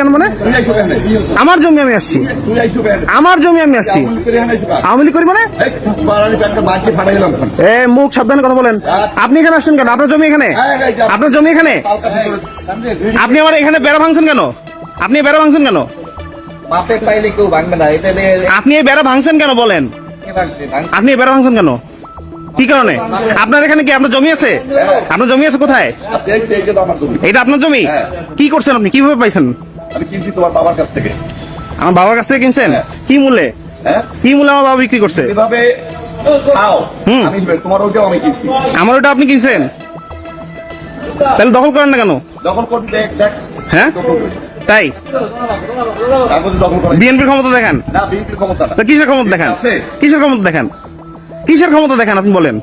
কেন মানে? আমার জমি আমি আসছি। আমার জমি আমি আসছি? আওয়ামী লীগ করি মানে। এ মুখ সাবধানে কথা বলেন। আপনি এখানে আসছেন কেন? আপনার জমি এখানে? আপনার জমি এখানে? আপনি আমার এখানে বেড়া ভাঙছেন কেন? আপনি বেড়া ভাঙছেন কেন? আপনি এই বেড়া ভাঙছেন কেন বলেন? আপনি এই বেড়া ভাঙছেন কেন? কি কারণে? আপনার এখানে কি আপনার জমি আছে? আপনার জমি আছে কোথায়। এটা আপনার জমি? হ্যাঁ। কি করছেন আপনি? কীভাবে পাইছেন? আমি কিনছি তোমার বাবার কাছ থেকে। আমার বাবার কাছ থেকে কিনছেন? কি মূল্যে? হ্যাঁ? কি মূল্যে আমার বাবা বিক্রি করছে? এভাবে হুম। আমি তোমার ওইটাও আমি কিনছি। আমার ওটা আপনি কিনছেন? তাহলে দখল করেন না কেন? দখল দেখ হ্যাঁ? তাই? বিএনপির ক্ষমতা দেখান। কিসের ক্ষমতা দেখান? কিসের ক্ষমতা দেখান? কিসের ক্ষমতা দেখান আপনি বলেন।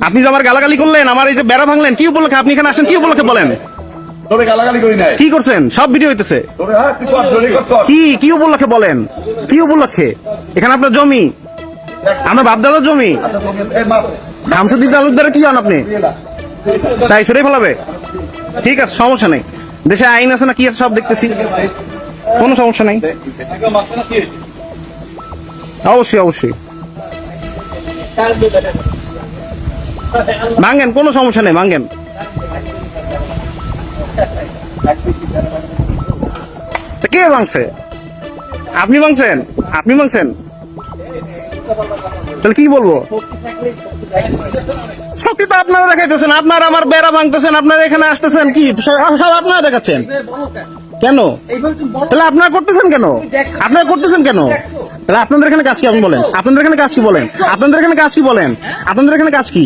আপনি যে আমার গালাগালি করলেন আমার এই যে বেড়া ভাঙলেন কি উপলক্ষে? আপনি এখানে আসেন কি উপলক্ষে বলেন? তোরে গালাগালি করি নাই। কি করছেন? সব ভিডিও হইতেছে। হ্যাঁ কি কি উপলক্ষে বলেন? কি উপলক্ষে? এখানে আপনার জমি। আমার বাপদাদার জমি। শামসুদ্দিন তালুকদারের কি হন আপনি? তাই সরেই ফেলাবে? ঠিক আছে সমস্যা নেই। দেশে আইন আছে না কি আছে সব দেখতেছি। কোনো সমস্যা নেই? অবশ্যই অবশ্যই। ভাঙ্গেন কোনো সমস্যা নেই ভাঙ্গেন কে ভাঙছে? আপনি ভাঙছেন? আপনি ভাঙছেন? তাহলে কি বলব? সত্যি তো আপনারা দেখাইতেছেন আপনারা আমার বেড়া ভাঙতেছেন আপনারা এখানে আসতেছেন কি? সব আপনারা দেখাচ্ছেন? কেন? তাহলে আপনারা করতেছেন কেন? আপনারা করতেছেন কেন? তাহলে আপনাদের এখানে কাজ কি আপনি বলেন? আপনাদের এখানে কাজ কি বলেন? আপনাদের এখানে কাজ কি বলেন? আপনাদের এখানে কাজ কি?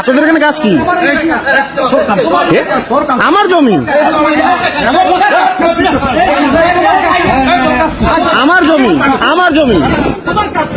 আপনাদের এখানে কাজ কি? আমার জমি। জমি আমার জমি। তোমার কাজ